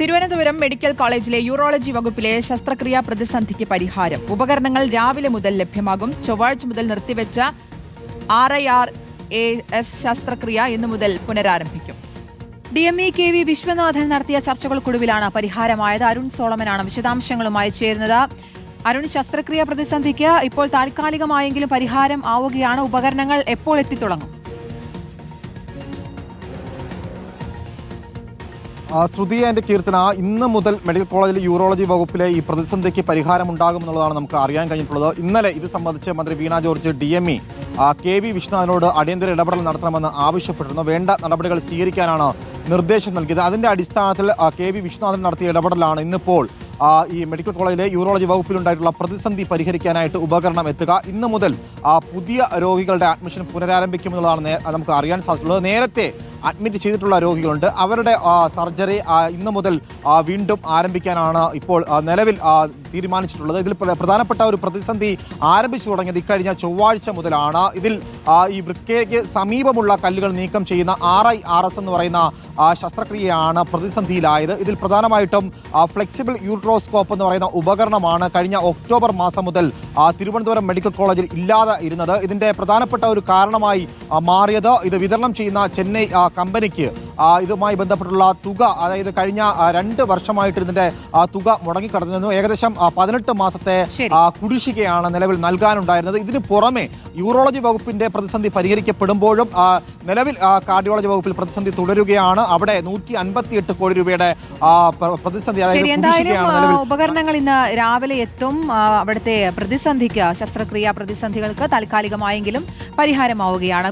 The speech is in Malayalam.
തിരുവനന്തപുരം മെഡിക്കൽ കോളേജിലെ യൂറോളജി വകുപ്പിലെ ശസ്ത്രക്രിയാ പ്രതിസന്ധിക്ക് പരിഹാരം. ഉപകരണങ്ങൾ രാവിലെ മുതൽ ലഭ്യമാകും. ചൊവ്വാഴ്ച മുതൽ നിർത്തിവെച്ച R I R A S ശസ്ത്രക്രിയ ഇന്നു മുതൽ പുനരാരംഭിക്കും. D M E K V Viswanathan നടത്തിയ ചർച്ചകൾക്കൊടുവിലാണ് പരിഹാരമായത്. അരുൺ സോളമനാണ് വിശദാംശങ്ങളുമായി ചേരുന്നത്. അരുൺ ശസ്ത്രക്രിയ പ്രതിസന്ധിക്ക് ഇപ്പോൾ താൽക്കാലികമായെങ്കിലും പരിഹാരം ആവുകയാണ്. ഉപകരണങ്ങൾ എപ്പോൾ എത്തിത്തുടങ്ങും? ശ്രുതി ആൻഡ് കീർത്തന ഇന്ന് മുതൽ മെഡിക്കൽ കോളേജിൽ യൂറോളജി വകുപ്പിലെ ഈ പ്രതിസന്ധിക്ക് പരിഹാരമുണ്ടാകും എന്നുള്ളതാണ് നമുക്ക് അറിയാൻ കഴിഞ്ഞിട്ടുള്ളത്. ഇന്നലെ ഇത് സംബന്ധിച്ച് മന്ത്രി Veena George D M E K V വിശ്വനാഥനോട് അടിയന്തര ഇടപെടൽ നടത്തണമെന്ന് ആവശ്യപ്പെട്ടിരുന്നു. വേണ്ട നടപടികൾ സ്വീകരിക്കാനാണ് നിർദ്ദേശം നൽകിയത്. അതിന്റെ അടിസ്ഥാനത്തിൽ കെ വി വിശ്വനാഥൻ നടത്തിയ ഇടപെടലാണ് ഇന്നിപ്പോൾ ഈ മെഡിക്കൽ കോളേജിലെ യൂറോളജി വകുപ്പിലുണ്ടായിട്ടുള്ള പ്രതിസന്ധി പരിഹരിക്കാനായിട്ട് ഉപകരണം എത്തുക. ഇന്ന് മുതൽ പുതിയ രോഗികളുടെ അഡ്മിഷൻ പുനരാരംഭിക്കുമെന്നുള്ളതാണ് നമുക്ക് അറിയാൻ സാധിച്ചിട്ടുള്ളത്. നേരത്തെ അഡ്മിറ്റ് ചെയ്തിട്ടുള്ള രോഗികളുണ്ട്. അവരുടെ സർജറി ഇന്ന് മുതൽ വീണ്ടും ആരംഭിക്കാനാണ് ഇപ്പോൾ നിലവിൽ തീരുമാനിച്ചിട്ടുള്ളത്. ഇതിൽ പ്രധാനപ്പെട്ട ഒരു പ്രതിസന്ധി ആരംഭിച്ചു തുടങ്ങിയത് ഇക്കഴിഞ്ഞ ചൊവ്വാഴ്ച മുതലാണ്. ഇതിൽ ഈ വൃക്കയ്ക്ക് സമീപമുള്ള കല്ലുകൾ നീക്കം ചെയ്യുന്ന ആർ ഐ ആർ എസ് എന്ന് പറയുന്ന ശസ്ത്രക്രിയയാണ് പ്രതിസന്ധിയിലായത്. ഇതിൽ പ്രധാനമായിട്ടും ഫ്ലെക്സിബിൾ യൂട്രോസ്കോപ്പ് എന്ന് പറയുന്ന ഉപകരണമാണ് കഴിഞ്ഞ ഒക്ടോബർ മാസം മുതൽ തിരുവനന്തപുരം മെഡിക്കൽ കോളേജിൽ ഇല്ലാതെ ഇരുന്നത്. ഇതിന്റെ പ്രധാനപ്പെട്ട ഒരു കാരണമായി മാറിയത് ഇത് വിതരണം ചെയ്യുന്ന ചെന്നൈ കമ്പനിക്ക് ഇതുമായി ബന്ധപ്പെട്ടുള്ള തുക അതായത് കഴിഞ്ഞ രണ്ട് വർഷമായിട്ട് ഇതിന്റെ തുക മുടങ്ങിക്കിടന്നിരുന്നു. ഏകദേശം പതിനെട്ട് മാസത്തെ കുടിശ്ശികയാണ് നിലവിൽ നൽകാനുണ്ടായിരുന്നത്. ഇതിന് പുറമെ യൂറോളജി വകുപ്പിന്റെ പ്രതിസന്ധി പരിഹരിക്കപ്പെടുമ്പോഴും നിലവിൽ കാർഡിയോളജി വകുപ്പിൽ പ്രതിസന്ധി തുടരുകയാണ്. അവിടെ നൂറ്റി അൻപത്തിയെട്ട് കോടി രൂപയുടെ പ്രതിസന്ധി അതായത് ഉപകരണങ്ങൾ ഇന്ന് രാവിലെ എത്തും. അവിടുത്തെ പ്രതിസന്ധിക്ക് ശസ്ത്രക്രിയാ പ്രതിസന്ധികൾക്ക് താൽക്കാലികമായെങ്കിലും പരിഹാരമാവുകയാണ്.